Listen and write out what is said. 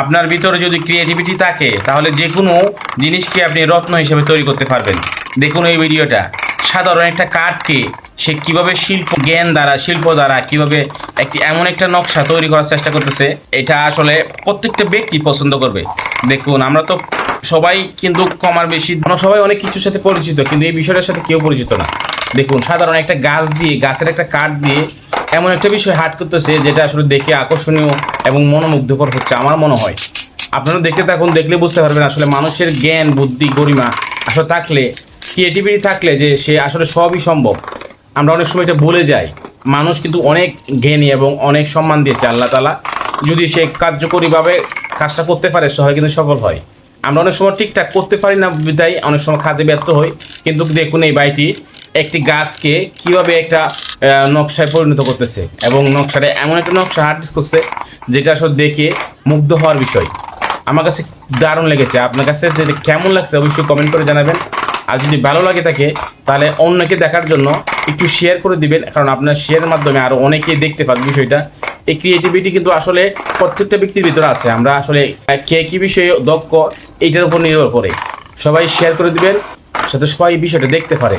আপনার ভিতরে যদি ক্রিয়েটিভিটি থাকে, তাহলে যে কোনো জিনিসকে আপনি রত্ন হিসেবে তৈরি করতে পারবেন। দেখুন এই ভিডিওটা। সাধারণ একটা কাঠকে সে কীভাবে শিল্প জ্ঞান দ্বারা, শিল্প দ্বারা কীভাবে একটি এমন একটা নকশা তৈরি করার চেষ্টা করতেছে, এটা আসলে প্রত্যেকটা ব্যক্তি পছন্দ করবে। দেখুন, আমরা তো সবাই কিন্তু কমার বেশি সবাই অনেক কিছুর সাথে পরিচিত, কিন্তু এই বিষয়টার সাথে কেউ পরিচিত না। দেখুন, সাধারণ একটা গাছ দিয়ে, গাছের একটা কাঠ দিয়ে এমন একটা বিষয় হাট করতেছে যেটা আসলে দেখে আকর্ষণীয় এবং মনোমুগ্ধকর হচ্ছে, আমার মনে হয়। আপনারা দেখতে থাকুন, দেখলে বুঝতে পারবেন আসলে মানুষের জ্ঞান, বুদ্ধি, গরিমা আসলে থাকলে ক্রিয়েটিভিটি থাকলে যে সে আসলে সবই সম্ভব। আমরা অনেক সময় এটা ভুলে যাই। মানুষ কিন্তু অনেক জ্ঞানী এবং অনেক সম্মান দিয়েছে আল্লাহ তালা যদি সে কার্যকরীভাবে কাজটা করতে পারে সবাই কিন্তু সফল হয়। আমরা অনেক সময় ঠিকঠাক করতে পারি না বিদায়, অনেক সময় খাতে ব্যর্থ হই। কিন্তু দেখুন এই বাড়িটি একটি গাছকে কীভাবে একটা নকশায় পরিণত করতেছে এবং নকশাটা এমন একটা নকশা হার্ডিস করছে যেটা আসলে দেখে মুগ্ধ হওয়ার বিষয়। আমার কাছে দারুণ লেগেছে। আপনার কাছে যে কেমন লাগছে অবশ্যই কমেন্ট করে জানাবেন। আর যদি ভালো লাগে থাকে, তাহলে অন্যকে দেখার জন্য একটু শেয়ার করে দিবেন। কারণ আপনার শেয়ারের মাধ্যমে আরও অনেকেই দেখতে পাবে বিষয়টা। এই ক্রিয়েটিভিটি কিন্তু আসলে প্রত্যেকটা ব্যক্তির ভিতরে আছে। আমরা আসলে কে কী বিষয়ে দক্ষ, এইটার উপর নির্ভর করে। সবাই শেয়ার করে দিবেন সাথে সবাই বিষয়টা দেখতে পারে।